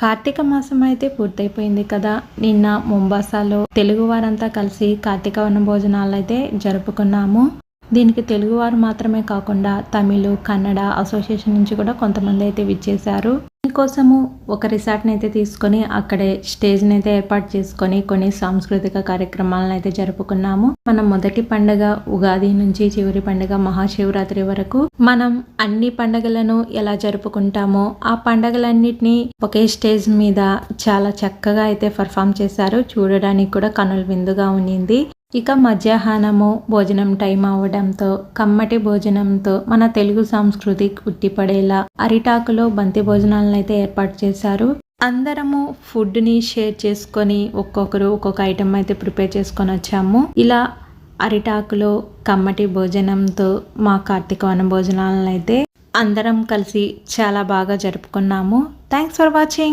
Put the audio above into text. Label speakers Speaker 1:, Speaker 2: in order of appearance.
Speaker 1: కార్తీక మాసం అయితే పూర్తయిపోయింది కదా. నిన్న ముంబాసాలో తెలుగు వారంతా కలిసి కార్తీక వన భోజనాలు అయితే జరుపుకున్నాము. దీనికి తెలుగువారు మాత్రమే కాకుండా తమిళ కన్నడ అసోసియేషన్ నుంచి కూడా కొంతమంది అయితే విచ్చేశారు. కోసము ఒక రిసార్ట్ని అయితే తీసుకొని అక్కడే స్టేజ్ని అయితే ఏర్పాటు చేసుకొని కొన్ని సాంస్కృతిక కార్యక్రమాలను అయితే జరుపుకున్నాము. మనం మొదటి పండుగ ఉగాది నుంచి చివరి పండుగ మహాశివరాత్రి వరకు మనం అన్ని పండుగలను ఎలా జరుపుకుంటామో ఆ పండుగలన్నిటినీ ఒకే స్టేజ్ మీద చాలా చక్కగా అయితే పర్ఫామ్ చేశారు. చూడడానికి కూడా కనుల విందుగా ఉన్నింది. ఇక మధ్యాహ్నము భోజనం టైం అవడంతో కమ్మటి భోజనంతో మన తెలుగు సంస్కృతి ఉట్టిపడేలా అరిటాకులో బంతి భోజనాలను అయితే ఏర్పాటు చేశారు. అందరము ఫుడ్ని షేర్ చేసుకొని ఒక్కొక్కరు ఒక్కొక్క ఐటమ్ అయితే ప్రిపేర్ చేసుకొని వచ్చాము. ఇలా అరిటాకులో కమ్మటి భోజనంతో మా కార్తీక వన భోజనాలను అయితే అందరం కలిసి చాలా బాగా జరుపుకున్నాము. Thanks for watching